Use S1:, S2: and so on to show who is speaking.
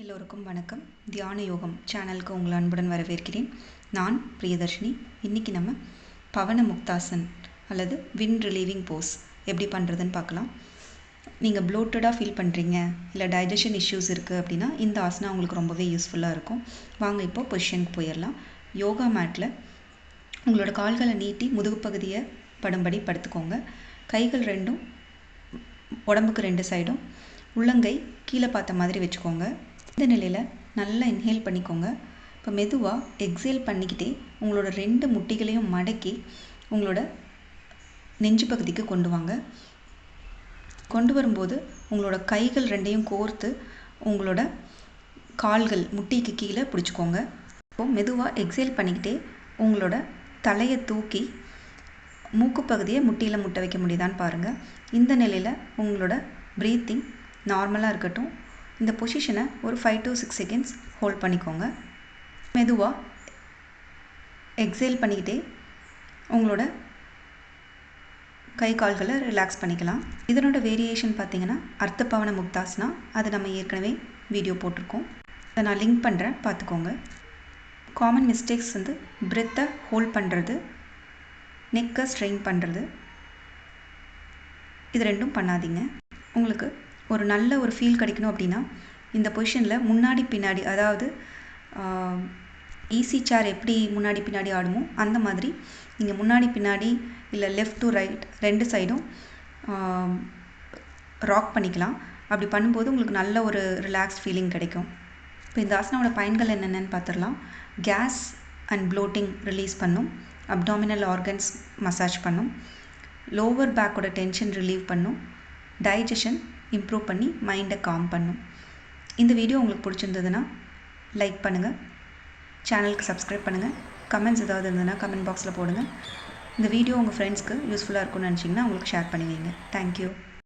S1: எல்லோருக்கும் வணக்கம். தியான யோகம் சேனலுக்கு உங்களை அன்புடன் வரவேற்கிறேன். நான் பிரியதர்ஷினி. இன்றைக்கி நம்ம பவன முக்தாசன் அல்லது வின் ரிலீவிங் போஸ் எப்படி பண்ணுறதுன்னு பார்க்கலாம். நீங்கள் ப்ளோட்டடாக ஃபீல் பண்ணுறீங்க இல்லை டைஜஷன் இஷ்யூஸ் இருக்குது அப்படின்னா இந்த ஆசனா உங்களுக்கு ரொம்பவே யூஸ்ஃபுல்லாக இருக்கும். வாங்க இப்போ பொசிஷனுக்கு போயிடலாம். யோகா மேட்டில் உங்களோட கால்களை நீட்டி முதுகு பகுதியை படும்படி படுத்துக்கோங்க. கைகள் ரெண்டும் உடம்புக்கு ரெண்டு சைடும் உள்ளங்கை கீழே பார்த்த மாதிரி வச்சுக்கோங்க. இந்த நிலையில் நல்லா இன்ஹேல் பண்ணிக்கோங்க. இப்போ மெதுவாக எக்ஸேல் பண்ணிக்கிட்டே உங்களோட ரெண்டு முட்டிகளையும் மடக்கி உங்களோட நெஞ்சு பகுதிக்கு கொண்டு வாங்க. கொண்டு வரும்போது உங்களோட கைகள் ரெண்டையும் கோர்த்து உங்களோட கால்கள் முட்டிக்கு கீழே பிடிச்சிக்கோங்க. இப்போ மெதுவாக எக்ஸேல் பண்ணிக்கிட்டே உங்களோட தலையை தூக்கி மூக்கு பகுதியை முட்டியில் முட்டை வைக்க முடியுதான்னு பாருங்கள் இந்த நிலையில் உங்களோட ப்ரீத்திங் நார்மலாக இருக்கட்டும். இந்த பொசிஷனை ஒரு five to six seconds hold பண்ணிக்கோங்க. மெதுவாக எக்ஸேல் பண்ணிக்கிட்டே உங்களோட கை கால்களை ரிலாக்ஸ் பண்ணிக்கலாம். இதனோட வேரியேஷன் பார்த்தீங்கன்னா அர்த்தபவன முக்தாஸ்னா அது நம்ம ஏற்கனவே வீடியோ போட்டிருக்கோம். அதை நான் லிங்க் பண்ணுறேன் பார்த்துக்கோங்க. காமன் மிஸ்டேக்ஸ் வந்து பிரெத்தை ஹோல்ட் பண்ணுறது நெக்கை ஸ்ட்ரெயின் பண்ணுறது இது ரெண்டும் பண்ணாதீங்க. உங்களுக்கு ஒரு நல்ல ஒரு ஃபீல் கிடைக்கணும் அப்படின்னா இந்த பொசிஷனில் முன்னாடி பின்னாடி அதாவது ஈஸி சேர் எப்படி முன்னாடி பின்னாடி ஆடுமோ அந்த மாதிரி நீங்கள் முன்னாடி பின்னாடி இல்லை லெஃப்ட் டு ரைட் ரெண்டு சைடும் ராக் பண்ணிக்கலாம். அப்படி பண்ணும்போது உங்களுக்கு நல்ல ஒரு ரிலாக்ஸ் ஃபீலிங் கிடைக்கும். இப்போ இந்த ஆசனாவோட பயன்கள் என்னென்னு பார்த்துடலாம் கேஸ் அண்ட் ப்ளோட்டிங் ரிலீஸ் பண்ணும். அப்டாமினல் ஆர்கன்ஸ் மசாஜ் பண்ணும். லோவர் பேக்கோட டென்ஷன் ரிலீவ் பண்ணும். டைஜஷன் இம்ப்ரூவ் பண்ணி மைண்டை காம் பண்ணும். இந்த வீடியோ உங்களுக்கு பிடிச்சிருந்ததுன்னா லைக் பண்ணுங்கள் சேனலுக்கு சப்ஸ்கிரைப் பண்ணுங்கள் கமெண்ட்ஸ் ஏதாவது இருந்ததுன்னா கமெண்ட் பாக்ஸில் போடுங்க. இந்த வீடியோ உங்கள் ஃப்ரெண்ட்ஸ்க்கு யூஸ்ஃபுல்லாக இருக்கும்னு நினச்சிங்கன்னா உங்களுக்கு ஷேர் பண்ணி வைங்க. தேங்க்யூ